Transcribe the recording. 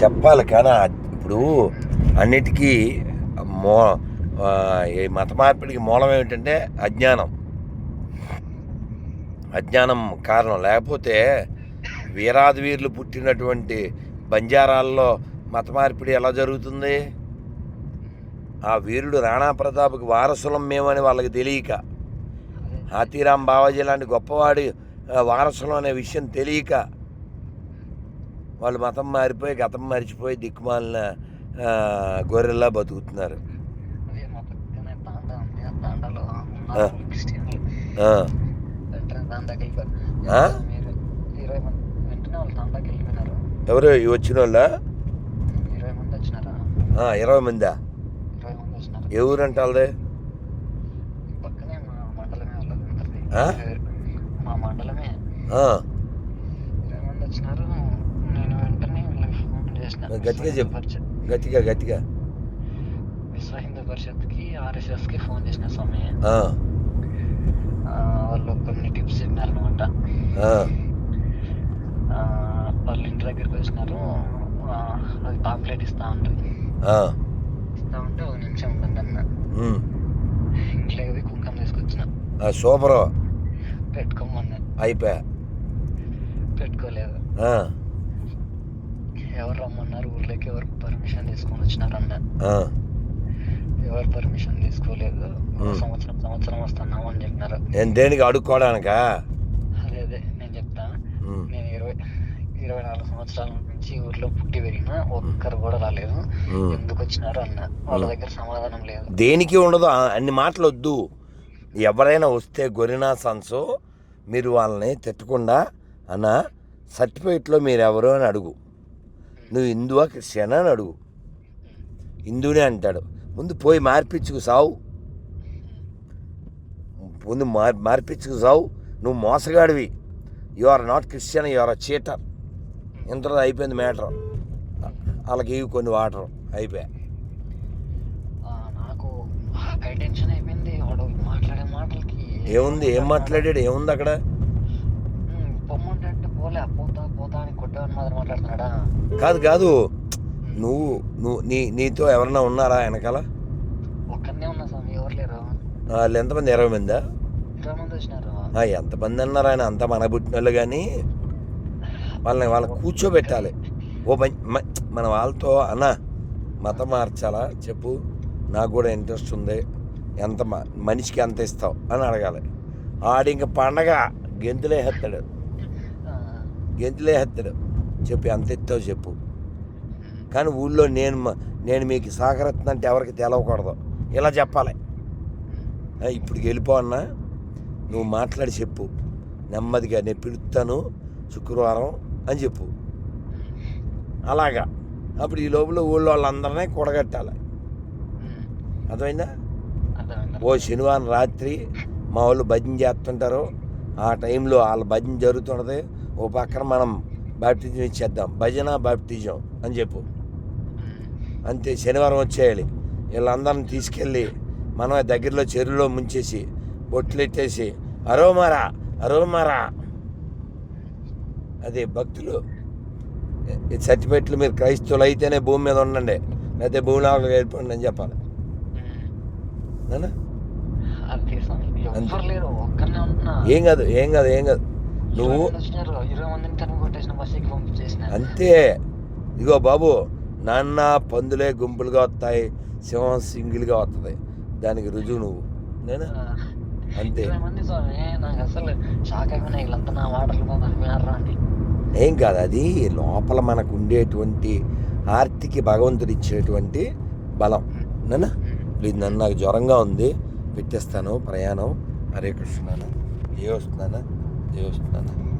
చెప్పాలి కానీ ఇప్పుడు అన్నిటికీ మో మత మార్పిడికి మూలం ఏమిటంటే అజ్ఞానం. అజ్ఞానం కారణం. లేకపోతే వీరాది వీరులు పుట్టినటువంటి బంజారాల్లో మత మార్పిడి ఎలా జరుగుతుంది? ఆ వీరుడు రాణా ప్రతాప్కి వారసులం మేమని వాళ్ళకి తెలియక హాతీరాం బావాజీ లాంటి గొప్పవాడి వారసులం అనే విషయం తెలియక వాళ్ళు మతం మారిపోయి గతం మరిచిపోయి దిక్కుమాలిన గొర్రెల్లా బతుకుతున్నారు. ఎవరు? వచ్చిన వాళ్ళ ఇరవై మంది ఊరు అంటే వాళ్ళది మా మండలమే. ఇరవై మంది వచ్చినారు. నేను వెంటనే ఫోన్ చేసిన గట్టిగా చెప్పు. గట్టిగా గట్టిగా. విశ్వ హిందూ పరిషత్కి ఆర్ఎస్ఎస్కి ఫోన్ చేసిన ఆ, వాళ్ళు కొన్ని టిప్స్ చెప్పినారు అనమాట ఆ, వాళ్ళు ఇంటి దగ్గరికి వచ్చినారు. అది పాంప్లెట్ ఇస్తా ఉంటుంది ఇస్తా ఉంటే ఒక నిమిషం ఉండండి అన్న. ఉమ్, ఇంట్లోకి పోయి కుంకం తీసుకొచ్చిన. సూపరు పెట్టుకోమన్నా. అయిపోయా. పెట్టుకోలేదు. ఎవరు రమ్మన్నారు? ఊర్లోకి ఎవరు పర్మిషన్ తీసుకొని వచ్చినారు అన్న. ఆ, ఎవరు పర్మిషన్ తీసుకోలేదు. సంవత్సరం సంవత్సరం వస్తున్నాము అని చెప్పినారు. నేను దేనికి అడుక్కోవడానికా? అదే అదే నేను చెప్తా. నేను ఇరవై ఇరవై నాలుగు సంవత్సరాల నుంచి ఊర్లో పుట్టి పెరిగినా ఒక్కరు కూడా రాలేదు. ఎందుకు వచ్చినారు అన్న? వాళ్ళ దగ్గర సమాధానం లేదు. దేనికి ఉండదు? అన్ని మాటలు వద్దు. ఎవరైనా వస్తే గొరినా సన్సు మీరు వాళ్ళని తిట్టకుండా అన్న సర్టిఫికేట్లో మీరు ఎవరు అని అడుగు. నువ్వు హిందువా క్రిస్టియనా అని అడుగు. హిందువునే అంటాడు. ముందు పోయి మార్పించుకు సావు. ముందు మార్ మార్పించుకు సావు. నువ్వు మోసగాడివి. You are not Christian you are a cheater ఇంతలో అయిపోయింది మ్యాటర్. వాళ్ళకి ఇవి కొన్ని వాటర్. అయిపోయా. ఆ, నాకు హై టెన్షన్ అయిపోయింది. వాడు మాట్లాడే మాటలకి ఏముంది? ఏం మాట్లాడాడు? ఏముంది అక్కడ? పొమ్మంటే పోలే పోతా. కాదు కాదు. నువ్వు నువ్వు నీ నీతో ఎవరన్నా ఉన్నారా వెనకాల? వాళ్ళు ఎంతమంది? ఇరవై మందా? ఎంతమంది అన్నారు ఆయన? అంతా మన పుట్టిన వాళ్ళు కానీ వాళ్ళని వాళ్ళని కూర్చోబెట్టాలి. ఓ మన వాళ్ళతో అన్న మతం మార్చాలా? చెప్పు. నాకు కూడా ఇంట్రెస్ట్ ఉంది. ఎంత మనిషికి ఎంత ఇస్తావు? అని అడగాలి. ఆడి ఇంక పండగ గెంతులేహెత్తాడు ఆ, గెంతులేహెత్తాడు చెప్పు ఎంత ఇస్తావు చెప్పు. కానీ ఊళ్ళో నేను నేను మీకు సహకరిస్తున్నంటే ఎవరికి తెలవకూడదు. ఇలా చెప్పాలి. ఇప్పుడు వెళ్ళిపో అన్నా నువ్వు మాట్లాడి చెప్పు. నెమ్మదిగా నేను పిలుస్తాను శుక్రవారం అని చెప్పు. అలాగా. అప్పుడు ఈ లోపల ఊళ్ళో వాళ్ళందరినీ కూడగట్టాలి. అర్థమైందా? ఓ శనివారం రాత్రి మా వాళ్ళు భజన చేస్తుంటారు. ఆ టైంలో వాళ్ళ భజన జరుగుతున్నది ఓ పక్కన మనం బాప్టిజం ఇచ్చేద్దాం. భజన బాప్టిజం అని చెప్పు. అంతే శనివారం వచ్చేయాలి. వీళ్ళందరిని తీసుకెళ్ళి మనం దగ్గరలో చెరువులో ముంచేసి బొట్లెట్టేసి అరోమారా అరోమారా. అదే భక్తులు. సర్టిఫికెట్లు మీరు క్రైస్తవులు అయితేనే భూమి మీద ఉండండి. లేకపోతే భూమి లోపలికి వెళ్ళిపోండి అని చెప్పాలి. ఏం కాదు ఏం కాదు ఏం కాదు. నువ్వు అంతే. ఇగో బాబు నాన్న పందులే గుంపులుగా వస్తాయి సింహం సింగిల్గా వస్తుంది దానికి రుజువు నువ్వు. నేను? అంతే. ఏం కాదు అది లోపల మనకు ఉండేటువంటి ఆర్తికి భగవంతుడు ఇచ్చేటువంటి బలం. నాన్న ప్లీజ్ నన్ను నాకు జ్వరంగా ఉంది. పెట్టేస్తాను ప్రయాణం. హరే కృష్ణ ఏ వస్తున్నానా ఏ వస్తున్నానా